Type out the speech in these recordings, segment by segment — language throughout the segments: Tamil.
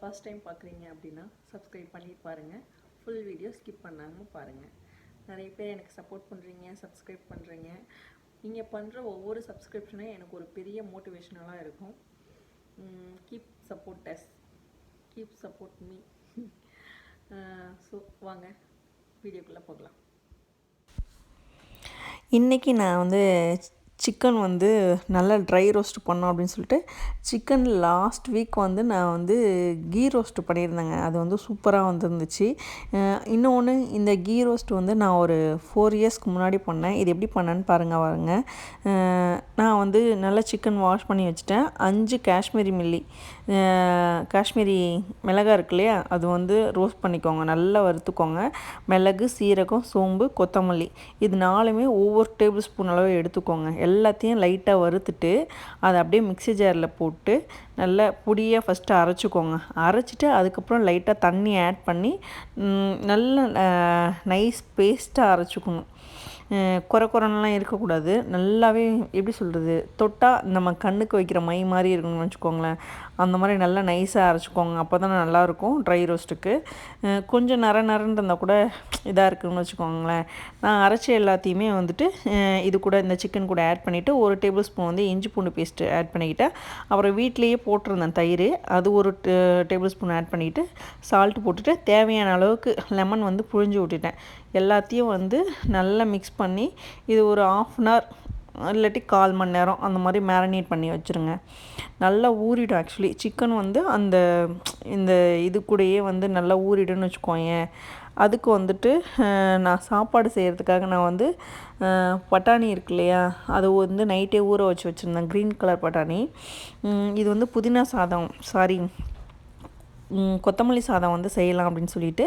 ஃபர்ஸ்ட் டைம் பார்க்குறீங்க அப்படின்னா சப்ஸ்கிரைப் பண்ணி பாருங்கள் ஃபுல் வீடியோ ஸ்கிப் பண்ணாமல் பாருங்கள் நிறைய பேர் எனக்கு சப்போர்ட் பண்ணுறீங்க சப்ஸ்கிரைப் பண்ணுறீங்க நீங்கள் பண்ணுற ஒவ்வொரு சப்ஸ்கிரிப்ஷனும் எனக்கு ஒரு பெரிய மோட்டிவேஷனலாக இருக்கும். Keep support does keep support me so வாங்க. வீடியோக்குள்ளே போகலாம். இன்றைக்கி நான் வந்து சிக்கன் வந்து நல்லா ட்ரை ரோஸ்ட் பண்ணோம் அப்படின்னு சொல்லிட்டு சிக்கன் லாஸ்ட் வீக் வந்து நான் வந்து கீ ரோஸ்ட் பண்ணியிருந்தேங்க. அது வந்து சூப்பராக வந்துருந்துச்சு. இன்னொன்று இந்த கீ ரோஸ்ட் வந்து நான் ஒரு ஃபோர் இயர்ஸ்க்கு முன்னாடி பண்ணேன். இது எப்படி பண்ணேன்னு பாருங்கள் பாருங்க. நான் வந்து நல்லா சிக்கன் வாஷ் பண்ணி வச்சுட்டேன். அஞ்சு காஷ்மீரி மில்லி காஷ்மீரி மிளகா இருக்கு இல்லையா அது வந்து ரோஸ்ட் பண்ணிக்கோங்க. நல்லா வறுத்துக்கோங்க. மிளகு சீரகம் சோம்பு கொத்தமல்லி இது நாலுமே ஒவ்வொரு டேபிள் ஸ்பூன் அளவு எடுத்துக்கோங்க. எல்லாத்தையும் லைட்டாக வறுத்துட்டு அதை அப்படியே மிக்ஸி ஜாரில் போட்டு நல்லா பொடியாக ஃபஸ்ட்டு அரைச்சிக்கோங்க. அரைச்சிட்டு அதுக்கப்புறம் லைட்டாக தண்ணி ஆட் பண்ணி நல்ல நைஸ் பேஸ்ட்டாக அரைச்சிக்கணும். குறை குறைலாம் இருக்கக்கூடாது. நல்லாவே எப்படி சொல்கிறது தொட்டால் நம்ம கண்ணுக்கு வைக்கிற மை மாதிரி இருக்கணும்னு வச்சுக்கோங்களேன். அந்த மாதிரி நல்லா நைஸாக அரைச்சிக்கோங்க. அப்போ தான் நல்லாயிருக்கும் ட்ரை ரோஸ்ட்டுக்கு கொஞ்சம் நர நரன்னு இருந்தால் கூட இதாக இருக்குன்னு வச்சுக்கோங்களேன். நான் அரைச்ச எல்லாத்தையுமே வந்துட்டு இது கூட இந்த சிக்கன் கூட ஆட் பண்ணிவிட்டு ஒரு டேபிள் ஸ்பூன் வந்து இஞ்சி பூண்டு பேஸ்ட்டு ஆட் பண்ணிக்கிட்டேன் அப்புறம் வீட்டிலேயே போட்டிருந்தேன் தயிர். அது ஒரு டேபிள் ஸ்பூன் ஆட் பண்ணிவிட்டு சால்ட் போட்டுட்டு தேவையான அளவுக்கு லெமன் வந்து புழிஞ்சு விட்டுட்டேன் எல்லாத்தையும் வந்து நல்லா மிக்ஸ் பண்ணி இது ஒரு ஆஃப் அன் ஹவர் இல்லாட்டி கால் மணி நேரம் அந்த மாதிரி மேரினேட் பண்ணி வச்சுருங்க. நல்லா ஊறிடும் ஆக்சுவலி சிக்கன் வந்து அந்த இந்த இது கூடயே வந்து நல்லா ஊறிடும்னு வச்சுக்கோங்க அதுக்கு வந்துட்டு நான் சாப்பாடு செய்கிறதுக்காக நான் வந்து பட்டாணி இருக்கு இல்லையா? அது வந்து நைட்டே ஊற வச்சு வச்சுருந்தேன். க்ரீன் கலர் பட்டாணி. இது வந்து புதினா சாதம். சாரி கொத்தமல்லி சாதம் வந்து செய்யலாம் அப்படின்னு சொல்லிட்டு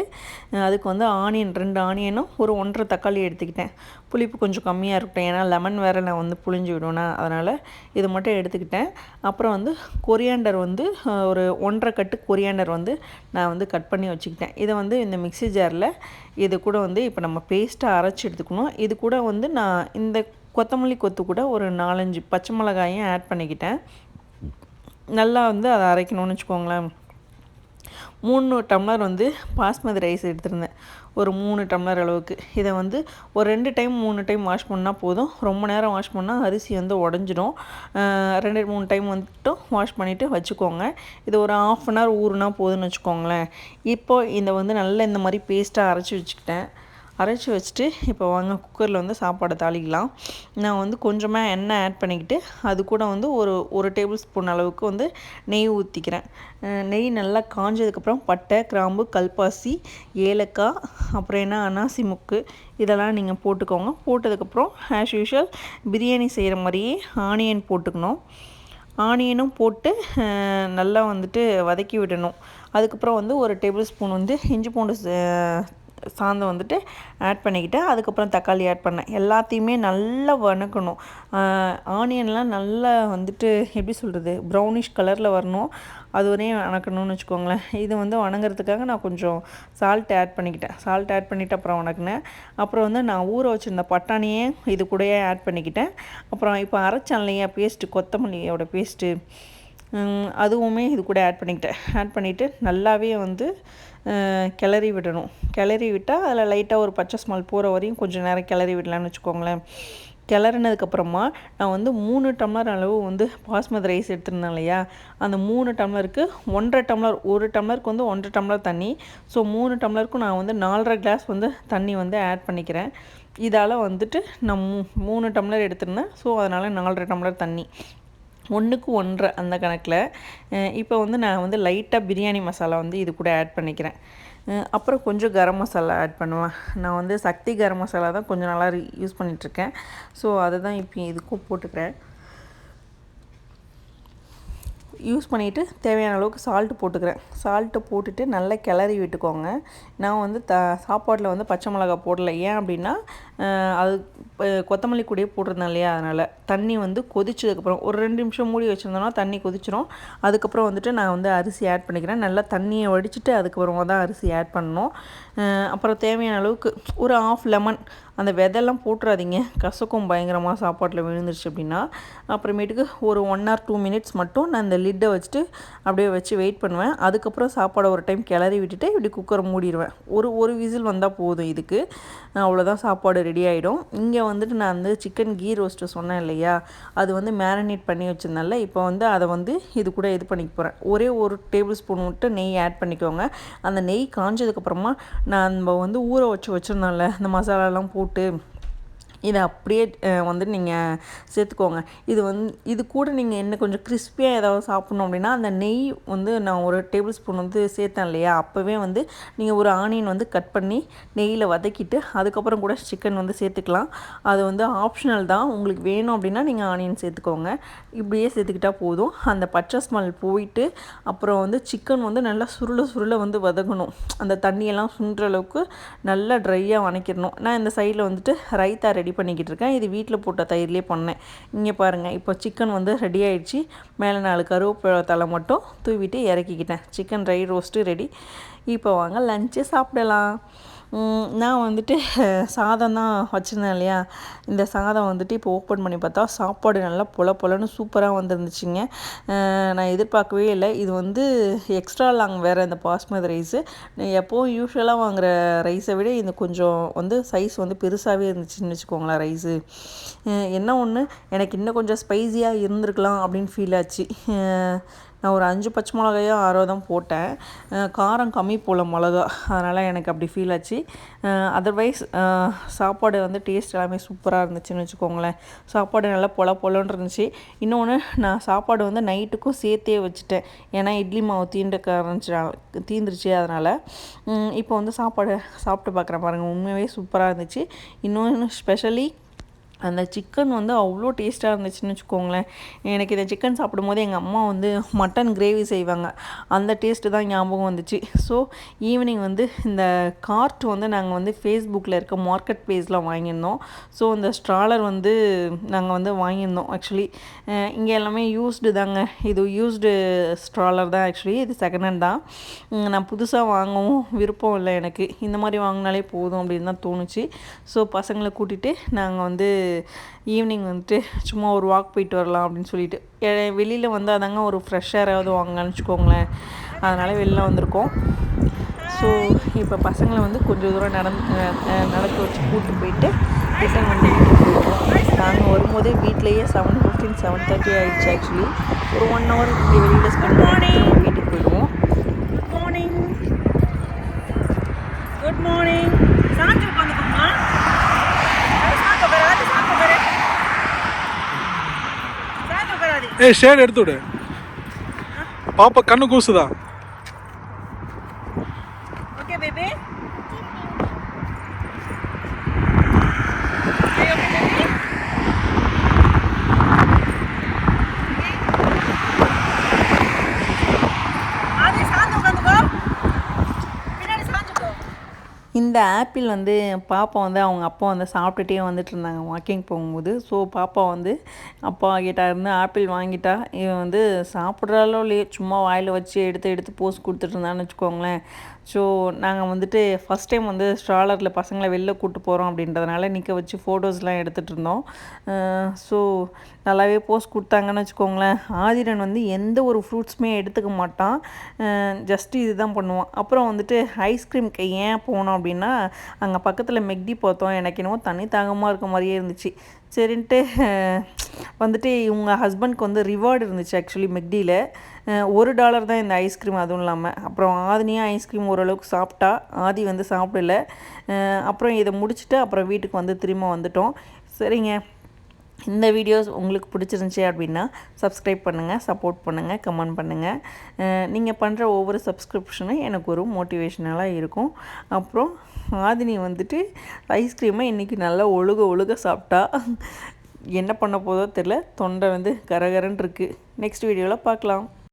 அதுக்கு வந்து ஆனியன் ரெண்டு ஆனியனும் ஒரு ஒன்றரை தக்காளி எடுத்துக்கிட்டேன். புளிப்பு கொஞ்சம் கம்மியாக இருக்கட்டும். ஏன்னா லெமன் வேறு நான் வந்து புளிஞ்சு விடுவேனா அதனால் இது மட்டும் எடுத்துக்கிட்டேன். அப்புறம் வந்து கொரியாண்டர் வந்து ஒரு ஒன்றரை கட்டு கொரியாண்டர் வந்து நான் வந்து கட் பண்ணி வச்சுக்கிட்டேன். இதை வந்து இந்த மிக்ஸி ஜாரில் இது கூட வந்து இப்போ நம்ம பேஸ்ட்டாக அரைச்சி எடுத்துக்கணும். இது கூட வந்து நான் இந்த கொத்தமல்லி கொத்து கூட ஒரு நாலஞ்சு பச்சை மிளகாயும் ஆட் பண்ணிக்கிட்டேன். நல்லா வந்து அதை அரைக்கணும்னு வச்சுக்கோங்களேன். மூணு டம்ளர் வந்து பாஸ்மதி ரைஸ் எடுத்திருந்தேன். ஒரு மூணு டம்ளர் அளவுக்கு. இதை வந்து ஒரு ரெண்டு டைம் மூணு டைம் வாஷ் பண்ணால் போதும். ரொம்ப நேரம் வாஷ் பண்ணால் அரிசி வந்து உடஞ்சிடும். ரெண்டு மூணு டைம் வந்துட்டும் வாஷ் பண்ணிவிட்டு வச்சுக்கோங்க. இது ஒரு ஆஃப் அன் ஹவர் ஊறுனா போதும்னு வச்சுக்கோங்களேன். இப்போ இதை வந்து நல்லா இந்த மாதிரி பேஸ்ட்டாக அரைச்சி வச்சுக்கிட்டேன். அரைச்சி வச்சுட்டு இப்போ வாங்க குக்கரில் வந்து சாப்பாடை தாளிக்கலாம். நான் வந்து கொஞ்சமாக எண்ணெய் ஆட் பண்ணிக்கிட்டு அது கூட வந்து ஒரு ஒரு டேபிள் ஸ்பூன் அளவுக்கு வந்து நெய் ஊற்றிக்கிறேன் நெய் நல்லா காஞ்சதுக்கப்புறம் பட்டை கிராம்பு கல்பாசி ஏலக்காய் அப்புறம் என்ன அனாசி முக்கு இதெல்லாம் நீங்கள் போட்டுக்கோங்க. போட்டதுக்கப்புறம் ஆஸ் யூஷுவல் பிரியாணி செய்கிற மாதிரியே ஆனியன் போட்டுக்கணும். ஆனியனும் போட்டு நல்லா வந்துட்டு வதக்கி விடணும். அதுக்கப்புறம் வந்து ஒரு டேபிள் ஸ்பூன் வந்து இஞ்சி பூண்டு சாந்தம் வந்துட்டு ஆட் பண்ணிக்கிட்டேன் அதுக்கப்புறம் தக்காளி ஆட் பண்ணேன். எல்லாத்தையுமே நல்லா வணக்கணும். ஆனியன்லாம் நல்லா வந்துட்டு எப்படி சொல்கிறது ப்ரௌனிஷ் கலரில் வரணும். அது வரையும் வணக்கணும்னு வச்சுக்கோங்களேன். இது வந்து வணங்குறதுக்காக நான் கொஞ்சம் சால்ட் ஆட் பண்ணிக்கிட்டேன். சால்ட் ஆட் பண்ணிவிட்டு அப்புறம் வணக்கினேன். அப்புறம் வந்து நான் ஊற வச்சுருந்த பட்டாணியே இது கூடயே ஆட் பண்ணிக்கிட்டேன். அப்புறம் இப்போ அரைச்சேன் இல்லையா பேஸ்ட்டு கொத்தமல்லியோட பேஸ்ட்டு அதுவுமே இது கூட ஆட் பண்ணிக்கிட்டேன். ஆட் பண்ணிவிட்டு நல்லாவே வந்து கிளறி விடணும். கிளறி விட்டால் அதில் லைட்டாக ஒரு பச்சை ஸ்மால் போகிற வரையும் கொஞ்சம் நேரம் கிளறி விடலான்னு வச்சுக்கோங்களேன். கிளறினதுக்கப்புறமா நான் வந்து மூணு டம்ளர் அளவு வந்து பாஸ்மதி ரைஸ் எடுத்திருந்தேன் இல்லையா? அந்த மூணு டம்ளருக்கு ஒன்றரை டம்ளர் ஒரு டம்ளருக்கு வந்து ஒன்றரை டம்ளர் தண்ணி. ஸோ மூணு டம்ளருக்கும் நான் வந்து நாலரை கிளாஸ் வந்து தண்ணி வந்து ஆட் பண்ணிக்கிறேன். இதால் வந்துட்டு நான் மூ மூணு டம்ளர் எடுத்திருந்தேன். ஸோ அதனால் நாலரை டம்ளர் தண்ணி. ஒன்றுக்கு ஒன்றரை அந்த கணக்கில். இப்போ வந்து நான் வந்து லைட்டாக பிரியாணி மசாலா வந்து இது கூட ஆட் பண்ணிக்கிறேன். அப்புறம் கொஞ்சம் கரம் மசாலா ஆட் பண்ணுவேன். நான் வந்து சக்தி கரம் மசாலா தான் கொஞ்சம் நல்லா யூஸ் பண்ணிகிட்ருக்கேன் ஸோ அதை தான் இப்போ இதுக்கும் போட்டுக்கிறேன். யூஸ் பண்ணிவிட்டு தேவையான அளவுக்கு சால்ட்டு போட்டுக்கிறேன். சால்ட்டு போட்டுட்டு நல்லா கிளறி விட்டுக்கோங்க. நான் வந்து த சாப்பாட்டில் வந்து பச்சை மிளகா போடல. ஏன் அப்படின்னா அது கொத்தமல்லி கூடயே போட்டிருந்தேன் இல்லையா அதனால். தண்ணி வந்து கொதிச்சதுக்கப்புறம் ஒரு ரெண்டு நிமிஷம் மூடி வச்சுருந்தோன்னா தண்ணி கொதிச்சிரும். அதுக்கப்புறம் வந்துட்டு நான் வந்து அரிசி ஆட் பண்ணிக்கிறேன். நல்லா தண்ணியை வடிச்சிட்டு அதுக்கப்புறமா தான் அரிசி ஆட் பண்ணணும். அப்புறம் தேவையான அளவுக்கு ஒரு ஆஃப் லெமன் அந்த விதெல்லாம் போட்டுறாதீங்க. கசக்கும் பயங்கரமாக சாப்பாட்டில் விழுந்துருச்சு அப்படின்னா அப்புறமேட்டுக்கு ஒரு ஒன் ஆர் டூ மினிட்ஸ் மட்டும் நான் இந்த லிட்டை வச்சுட்டு அப்படியே வச்சு வெயிட் பண்ணுவேன். அதுக்கப்புறம் சாப்பாடை ஒரு டைம் கிளறி விட்டுட்டு இப்படி குக்கரை மூடிடுவேன். ஒரு ஒரு விசில் வந்தால் போதும் இதுக்கு. அவ்வளோதான் சாப்பாடு ரெடி ஆகிடும் இங்கே வந்துட்டு நான் வந்து சிக்கன் கீ ரோஸ்ட்டு சொன்னேன் இல்லையா? அது வந்து மேரினேட் பண்ணி வச்சிருந்தால இப்போ வந்து அதை வந்து இது கூட இது பண்ணிக்க போகிறேன் ஒரே ஒரு டேபிள் ஸ்பூன் விட்டு நெய் ஆட் பண்ணிக்கோங்க. அந்த நெய் காஞ்சதுக்கப்புறமா நான் நம்ம வந்து ஊற வச்சு வச்சுருந்தோம்ல இந்த மசாலாலாம் போட்டு இதை அப்படியே வந்துட்டு வந்து நீங்கள் சேர்த்துக்கோங்க. இது வந்து இது கூட நீங்கள் என்ன கொஞ்சம் கிறிஸ்பியாக ஏதாவது சாப்பிட்ணும் அப்படின்னா அந்த நெய் வந்து நான் ஒரு டேபிள் ஸ்பூன் வந்து சேர்த்தேன் இல்லையா? அப்போவே வந்து நீங்கள் ஒரு ஆனியன் வந்து கட் பண்ணி நெய்யில் வதக்கிட்டு அதுக்கப்புறம் கூட சிக்கன் வந்து சேர்த்துக்கலாம். அது வந்து ஆப்ஷனல் தான். உங்களுக்கு வேணும் அப்படின்னா நீங்கள் ஆனியன் சேர்த்துக்கோங்க. இப்படியே சேர்த்துக்கிட்டா போதும். அந்த பச்சை ஸ்மெல் போயிட்டு அப்புறம் வந்து சிக்கன் வந்து நல்லா சுருள சுருள வந்து வதங்கணும். அந்த தண்ணியெல்லாம் சுன்ற அளவுக்கு நல்லா ட்ரையாக வதக்கிடணும் நான் இந்த சைடில் வந்துட்டு ரைத்தா ரெடி பண்ணிக்கிட்டு இருக்கேன் இது வீட்டில் போட்ட தயிர்லேயே பண்ணேன். இங்கே பாருங்கள் இப்போ சிக்கன் வந்து ரெடி ஆயிடுச்சு. மேலே நாலு கருவேப்பிலை தலை மட்டும் தூவிட்டு இறக்கிக்கிட்டேன். சிக்கன் ட்ரை ரோஸ்ட்டு ரெடி இப்போ வாங்க லஞ்சு சாப்பிடலாம். நான் வந்துட்டு சாதம் தான் வச்சுருந்தேன் இல்லையா? இந்த சாதம் வந்துட்டு இப்போ ஓப்பன் பண்ணி பார்த்தா சாப்பாடு நல்லா பொல பொலன்னு சூப்பராக வந்துருந்துச்சுங்க. நான் எதிர்பார்க்கவே இல்லை. இது வந்து எக்ஸ்ட்ரா லாங் வேறு இந்த பாஸ்மதி ரைஸு எப்போவும் யூஸ்வலாக வாங்குகிற ரைஸை விட இது கொஞ்சம் வந்து சைஸ் வந்து பெருசாகவே இருந்துச்சுன்னு வச்சுக்கோங்களேன் ரைஸு என்ன ஒன்று எனக்கு இன்னும் கொஞ்சம் ஸ்பைஸியாக இருந்திருக்கலாம் அப்படின்னு ஃபீல் ஆச்சு. நான் ஒரு அஞ்சு பச்சை மிளகாயோ ஆறோ தான் போட்டேன் காரம் கம்மி போல் மிளகா. அதனால் எனக்கு அப்படி ஃபீல் ஆச்சு. அதர்வைஸ் சாப்பாடு வந்து டேஸ்ட் எல்லாமே சூப்பராக இருந்துச்சுன்னு வச்சுக்கோங்களேன். சாப்பாடு நல்லா பொல பொலன்னு இருந்துச்சு. இன்னொன்று நான் சாப்பாடு வந்து நைட்டுக்கும் சேர்த்தே வச்சுட்டேன். ஏன்னா இட்லி மாவு தீண்ட ஆரம்பிச்சு தீந்துருச்சு அதனால். இப்போ வந்து சாப்பாடு சாப்பிட்டு பார்க்குறேன் பாருங்கள் உண்மையாகவே சூப்பராக இருந்துச்சு. இன்னொன்று ஸ்பெஷலி அந்த சிக்கன் வந்து அவ்வளோ டேஸ்ட்டாக இருந்துச்சுன்னு வச்சுக்கோங்களேன். எனக்கு இந்த சிக்கன் சாப்பிடும்போது எங்கள் அம்மா வந்து மட்டன் கிரேவி செய்வாங்க. அந்த டேஸ்ட்டு தான் ஞாபகம் வந்துச்சு. ஸோ ஈவினிங் வந்து இந்த கார்ட் வந்து நாங்கள் வந்து ஃபேஸ்புக்கில் இருக்க மார்க்கெட் பேஸில் வாங்கியிருந்தோம். ஸோ இந்த ஸ்ட்ராலர் வந்து நாங்கள் வந்து வாங்கியிருந்தோம் ஆக்சுவலி இங்கே எல்லாமே யூஸ்டு தாங்க. இது யூஸ்டு ஸ்ட்ராலர் தான் ஆக்சுவலி இது செகண்ட் ஹேண்ட் தான். நான் புதுசாக வாங்கவும் விருப்பம் இல்லை எனக்கு. இந்த மாதிரி வாங்கினாலே போதும் அப்படின்னு தான் தோணுச்சு. ஸோ பசங்களை கூட்டிகிட்டு நாங்கள் வந்து ஈவினிங் வந்துட்டு சும்மா ஒரு வாக் போயிட்டு வரலாம் அப்படின்னு சொல்லிட்டு. வெளியில் வந்தால் தாங்க ஒரு ஃப்ரெஷ் ஏராவது வாங்கன்னு வச்சுக்கோங்களேன். அதனால் வெளில வந்திருக்கோம். ஸோ இப்போ பசங்களை வந்து கொஞ்சம் தூரம் நடந்து நடக்க வச்சு கூப்பிட்டு போயிட்டு ரிட்டன் வந்து வீட்டுக்கு போயிடுவோம். நாங்கள் வரும்போதே வீட்லேயே செவன் ஃபிஃப்டீன் செவன் தேர்ட்டி ஆகிடுச்சு ஆக்சுவலி ஒரு ஒன் ஹவர் வெளியில் ஸ்பெண்ட் பண்ணி வீட்டுக்கு ஏய் ஷேட் எடுத்து விடு. பாப்பா கண்ணு கூசுதா? இந்த ஆப்பிள் வந்து பாப்பா வந்து அவங்க அப்பா வந்து சாப்பிட்டுட்டே வந்துட்டு இருந்தாங்க வாக்கிங் போகும்போது. ஸோ பாப்பா வந்து அப்பா கிட்ட இருந்து ஆப்பிள் வாங்கிட்டா. இவன் வந்து சாப்பிட்றாலோ இல்லையோ சும்மா வாயில் வச்சு எடுத்து எடுத்து போஸ் கொடுத்துட்டு இருந்தான்னு வச்சுக்கோங்களேன். ஸோ நாங்கள் வந்துட்டு ஃபஸ்ட் டைம் வந்து ஸ்ட்ராலரில் பசங்களை வெளில கூப்பிட்டு போகிறோம் அப்படின்றதுனால நிற்க வச்சு ஃபோட்டோஸ்லாம் எடுத்துகிட்டு இருந்தோம். ஸோ நல்லாவே போஸ் கொடுத்தாங்கன்னு வச்சுக்கோங்களேன். ஆதிரன் வந்து எந்த ஒரு ஃப்ரூட்ஸுமே எடுத்துக்க மாட்டான். ஜஸ்ட் இதுதான் பண்ணுவான். அப்புறம் வந்துட்டு ஐஸ்கிரீம்க்கு ஏன் போனோம் அப்படின்னா அங்கே பக்கத்தில் மெக்டி பார்த்தோம். எனக்கு என்னவோ தண்ணி தாகமாக இருக்க மாதிரியே இருந்துச்சு. சரின்ட்டு வந்துட்டு இவங்க ஹஸ்பண்ட்க்கு வந்து ரிவார்டு இருந்துச்சு ஆக்சுவலி மெக்டியில் ஒரு டாலர் தான் இந்த ஐஸ்கிரீம் அதுவும் இல்லாமல் அப்புறம் ஆதினியும் ஐஸ்கிரீம் ஓரளவுக்கு சாப்பிட்டா ஆதி வந்து சாப்பிடல. அப்புறம் இதை முடிச்சுட்டு அப்புறம் வீட்டுக்கு வந்து திரும்ப வந்துட்டோம். சரிங்க. இந்த வீடியோஸ் உங்களுக்கு பிடிச்சிருந்துச்சி அப்படின்னா சப்ஸ்கிரைப் பண்ணுங்கள் சப்போர்ட் பண்ணுங்கள் கமெண்ட் பண்ணுங்கள் நீங்கள் பண்ணுற ஒவ்வொரு சப்ஸ்கிரிப்ஷனும் எனக்கு ஒரு மோட்டிவேஷனலாக இருக்கும். அப்புறம் ஆதினி வந்துட்டு ஐஸ்கிரீமை இன்றைக்கி நல்லா ஒழுக ஒழுக சாப்பிட்டா. என்ன பண்ண போதோ தெரில தொண்டை வந்து கரகரன் இருக்குது நெக்ஸ்ட் வீடியோவில் பார்க்கலாம்.